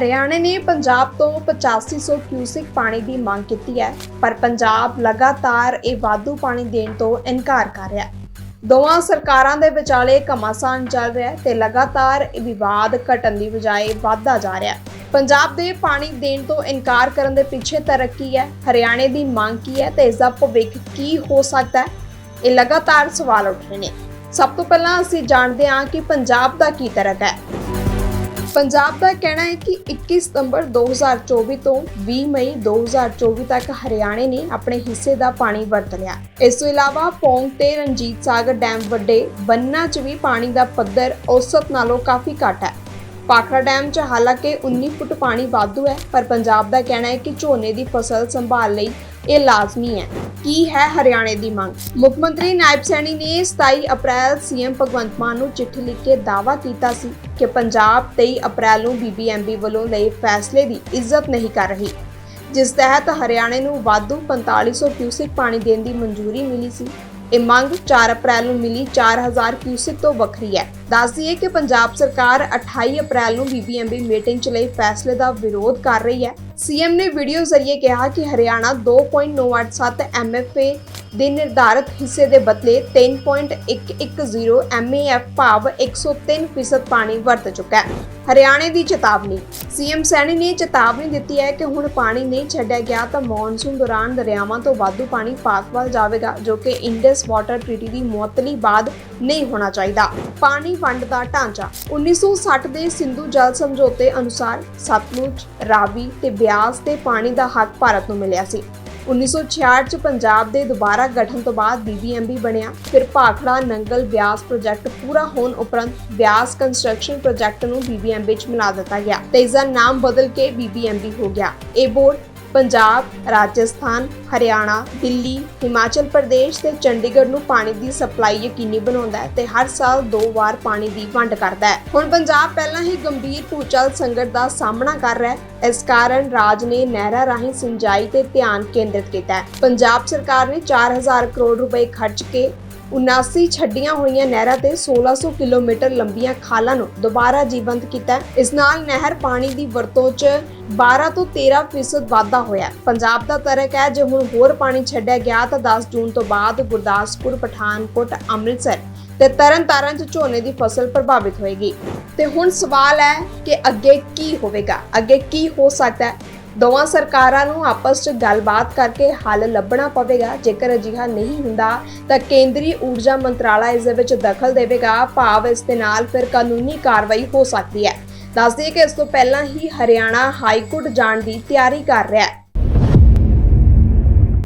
ਹਰਿਆਣਾ ਨੇ ਪੰਜਾਬ ਤੋਂ 8500 ਕਿਊਸਿਕ ਪਾਣੀ ਦੀ ਮੰਗ ਕੀਤੀ ਹੈ, ਪਰ ਪੰਜਾਬ ਲਗਾਤਾਰ ਇਹ ਵਾਧੂ ਪਾਣੀ ਦੇਣ ਤੋਂ ਇਨਕਾਰ ਕਰ ਰਿਹਾ ਹੈ। ਦੋਵਾਂ ਸਰਕਾਰਾਂ ਦੇ ਵਿਚਾਲੇ ਘਮਾਸਾਨ ਚੱਲ ਰਿਹਾ ਹੈ ਤੇ ਲਗਾਤਾਰ ਇਹ ਵਿਵਾਦ ਘਟਣ ਦੀ ਬਜਾਏ ਵਧਦਾ ਜਾ ਰਿਹਾ ਹੈ। ਪੰਜਾਬ ਦੇ ਪਾਣੀ ਦੇਣ ਤੋਂ ਇਨਕਾਰ ਕਰਨ ਦੇ ਪਿੱਛੇ ਤਰੱਕੀ ਹੈ, ਹਰਿਆਣੇ ਦੀ ਮੰਗ ਕੀ ਹੈ ਤੇ ਇਸ ਦਾ ਭਵਿੱਖ ਕੀ ਹੋ ਸਕਦਾ ਹੈ? ਇਹ ਲਗਾਤਾਰ ਸਵਾਲ ਉੱਠ ਰਹੇ ਨੇ। ਸਭ ਤੋਂ ਪਹਿਲਾਂ ਅਸੀਂ ਜਾਣਦੇ ਹਾਂ ਕਿ ਪੰਜਾਬ ਦਾ ਕੀ ਤਰਕ ਹੈ। ਪੰਜਾਬ ਦਾ ਕਹਿਣਾ ਹੈ ਕਿ 21 ਸਤੰਬਰ 2024 ਤੋਂ 20 ਮਈ 2024 ਤੱਕ ਹਰਿਆਣੇ ਨੇ ਆਪਣੇ ਹਿੱਸੇ ਦਾ ਪਾਣੀ ਵਰਤ ਲਿਆ। ਇਸ ਤੋਂ ਇਲਾਵਾ ਪੌਂਗ ਤੇ ਰਣਜੀਤ ਸਾਗਰ ਡੈਮ ਵੱਡੇ ਬੰਨਾਂ 'ਚ ਵੀ ਪਾਣੀ ਦਾ ਪੱਧਰ ਔਸਤ ਨਾਲੋਂ ਕਾਫੀ ਘੱਟ ਹੈ। ਪਾਖੜਾ ਡੈਮ 'ਚ ਹਾਲਾਂਕਿ 19 ਫੁੱਟ ਪਾਣੀ ਵਾਧੂ ਹੈ, ਪਰ ਪੰਜਾਬ ਦਾ ਕਹਿਣਾ ਹੈ ਕਿ ਝੋਨੇ ਦੀ ਫਸਲ ਸੰਭਾਲ ਲਈ ਇਹ ਲਾਜ਼ਮੀ ਹੈ। ਕੀ ਹੈ ਹਰਿਆਣੇ ਦੀ ਮੰਗ? ਮੁੱਖ ਮੰਤਰੀ ਨਾਇਬ ਸੈਣੀ ਨੇ 27 ਅਪ੍ਰੈਲ ਸੀਐਮ ਭਗਵੰਤ ਮਾਨ ਨੂੰ ਚਿੱਠੀ ਲਿਖ ਕੇ ਦਾਅਵਾ ਕੀਤਾ ਸੀ ਕਿ ਪੰਜਾਬ 23 ਅਪ੍ਰੈਲ ਨੂੰ ਬੀਬੀਐਮਬੀ ਵੱਲੋਂ ਲਏ ਫੈਸਲੇ ਦੀ ਇੱਜ਼ਤ ਨਹੀਂ ਕਰ ਰਹੀ। ਜਿਸ ਤਹਿਤ ਹਰਿਆਣੇ ਨੂੰ ਵਾਧੂ 4500 ਕਿਊਸਿਕ ਪਾਣੀ ਦੇਣ ਦੀ ਮਨਜ਼ੂਰੀ ਮਿਲੀ ਸੀ। ਇਹ ਮੰਗ 4 ਅਪ੍ਰੈਲ ਨੂੰ ਮਿਲੀ 4000 ਕਿਊਸਿਕ ਤੋਂ ਵੱਖਰੀ ਹੈ। ਦੱਸ ਦਈਏ ਕਿ ਪੰਜਾਬ ਸਰਕਾਰ 28 ਅਪ੍ਰੈਲ ਨੂੰ ਬੀਬੀਐਮਬੀ ਮੀਟਿੰਗ 'ਚ ਲਈ ਫੈਸਲੇ ਦਾ ਵਿਰੋਧ ਕਰ ਰਹੀ ਹੈ। ਸੀਐਮ ਨੇ ਵੀਡੀਓ ਜ਼ਰੀਏ ਕਿਹਾ ਕਿ ਹਰਿਆਣਾ 2.987 ਐਮਐਫਏ ਦੇ ਨਿਰਧਾਰਤ ਹਿੱਸੇ ਦੇ ਬਦਲੇ 3.110 ਐਮਏਐਫ ਭਾਵ 103% ਪਾਣੀ ਵਰਤ ਚੁੱਕਾ ਹੈ। ਹਰਿਆਣੇ ਦੀ ਚੇਤਾਵਨੀ। ਸੀਐਮ ਸੈਣੀ ਨੇ ਚੇਤਾਵਨੀ ਦਿੱਤੀ ਹੈ ਕਿ ਹੁਣ ਪਾਣੀ ਨਹੀਂ ਛੱਡਿਆ ਗਿਆ ਤਾਂ ਮੌਨਸੂਨ ਦੌਰਾਨ ਦਰਿਆਵਾਂ ਤੋਂ ਵਾਧੂ ਪਾਣੀ ਪਾਕ ਵੱਲ ਜਾਵੇਗਾ, ਜੋ ਕਿ ਇੰਡਸ ਵਾਟਰ ਟ੍ਰੀਟੀ ਦੀ ਮੁਅੱਤਲੀ ਬਾਅਦ ਨਹੀਂ ਹੋਣਾ ਚਾਹੀਦਾ। ਪਾਣੀ ਵੰਡ ਦਾ ਢਾਂਚਾ। 1960 ਦੇ ਸਿੰਧੂ ਜਲ ਸਮਝੌਤੇ ਅਨੁਸਾਰ ਸਤਲੁਜ, ਰਾਵੀ ਤੇ ਬਿਆਸ ਤੇ ਪਾਣੀ ਦਾ ਹੱਕ ਭਾਰਤ ਨੂੰ ਮਿਲਿਆ ਸੀ। 1966 ਚ ਪੰਜਾਬ ਦੇ ਦੁਬਾਰਾ ਗਠਨ ਤੋਂ ਬਾਅਦ ਬੀਬੀਐਮਬੀ ਬਣਿਆ, ਫਿਰ ਭਾਖੜਾ, ਨੰਗਲ ਬਿਆਸ ਪ੍ਰੋਜੈਕਟ ਪੂਰਾ ਹੋਣ ਉਪਰੰਤ ਬਿਆਸ ਕੰਸਟਰਕਸ਼ਨ ਪ੍ਰੋਜੈਕਟ ਨੂੰ ਬੀਬੀਐਮਬੀ ਚ ਮਿਲਾ ਦਿੱਤਾ ਗਿਆ ਤੇ ਇਸ ਦਾ ਨਾਮ ਬਦਲ ਕੇ ਬੀਬੀਐਮਬੀ ਹੋ ਗਿਆ। ਇਹ ਬੋਰਡ ਪੰਜਾਬ, ਰਾਜਸਥਾਨ, ਹਰਿਆਣਾ, ਦਿੱਲੀ, ਹਿਮਾਚਲ ਪ੍ਰਦੇਸ਼ ਤੇ ਚੰਡੀਗੜ੍ਹ ਨੂੰ ਪਾਣੀ ਦੀ ਸਪਲਾਈ ਯਕੀਨੀ ਬਣਾਉਂਦਾ ਹੈ ਤੇ ਹਰ ਸਾਲ ਦੋ ਵਾਰ ਪਾਣੀ ਦੀ ਵੰਡ ਕਰਦਾ ਹੈ। ਹੁਣ ਪੰਜਾਬ ਪਹਿਲਾਂ ਹੀ ਗੰਭੀਰ ਭੂਚਾਲ ਸੰਕਟ ਦਾ ਸਾਹਮਣਾ ਕਰ ਰਿਹਾ ਹੈ। ਇਸ ਕਾਰਨ ਰਾਜ ਨੇ ਨਹਿਰਾਂ ਰਾਹੀਂ ਸਿੰਜਾਈ ਤੇ ਧਿਆਨ ਕੇਂਦਰਿਤ ਕੀਤਾ ਹੈ। ਪੰਜਾਬ ਸਰਕਾਰ ਨੇ 4000 ਕਰੋੜ ਰੁਪਏ ਖਰਚ ਕੇ 79 ਛੱਡੀਆਂ ਹੋਈਆਂ ਨਹਿਰਾਂ ਤੇ 1600 ਕਿਲੋਮੀਟਰ ਲੰਬੀਆਂ ਖਾਲਾਂ ਨੂੰ ਦੁਬਾਰਾ ਜੀਵੰਤ ਕੀਤਾ ਇਸ ਨਾਲ ਨਹਿਰ ਪਾਣੀ ਦੀ ਵਰਤੋਂ 'ਚ 12 ਤੋਂ 13% ਵਾਧਾ ਹੋਇਆ ਪੰਜਾਬ ਦਾ ਤਰਕ ਹੈ, ਜੇ ਹੁਣ ਹੋਰ ਪਾਣੀ ਛੱਡਿਆ ਗਿਆ ਤਾਂ 10 ਜੂਨ ਤੋਂ ਬਾਅਦ ਗੁਰਦਾਸਪੁਰ, ਪਠਾਨਕੋਟ, ਅੰਮ੍ਰਿਤਸਰ ਤੇ ਤਰਨਤਾਰਨ 'ਚ ਝੋਨੇ ਦੀ ਫਸਲ ਪ੍ਰਭਾਵਿਤ ਹੋਏਗੀ। ਤੇ ਹੁਣ ਸਵਾਲ ਹੈ ਕਿ ਅੱਗੇ ਕੀ ਹੋਵੇਗਾ? ਅੱਗੇ ਕੀ ਹੋ ਸਕਦਾ ਹੈ? ਦੋਵਾਂ ਸਰਕਾਰਾਂ ਨੂੰ ਆਪਸ 'ਚ ਗੱਲਬਾਤ ਕਰਕੇ ਹੱਲ ਲੱਭਣਾ ਪਵੇਗਾ। ਜੇਕਰ ਅਜਿਹਾ ਨਹੀਂ ਹੁੰਦਾ, ਤਾਂ ਕੇਂਦਰੀ ਊਰਜਾ ਮੰਤਰਾਲਾ ਇਸ ਦੇ ਵਿੱਚ ਦਖਲ ਦੇਵੇਗਾ। ਭਾਵ ਇਸ ਦੇ ਨਾਲ ਫਿਰ ਕਾਨੂੰਨੀ ਕਾਰਵਾਈ ਹੋ ਸਕਦੀ ਹੈ। ਦੱਸਦੇ ਕਿ ਇਸ ਤੋਂ ਪਹਿਲਾਂ ਹੀ ਹਰਿਆਣਾ ਹਾਈ ਕੋਰਟ ਜਾਣ ਦੀ ਤਿਆਰੀ ਕਰ ਰਿਹਾ ਹੈ।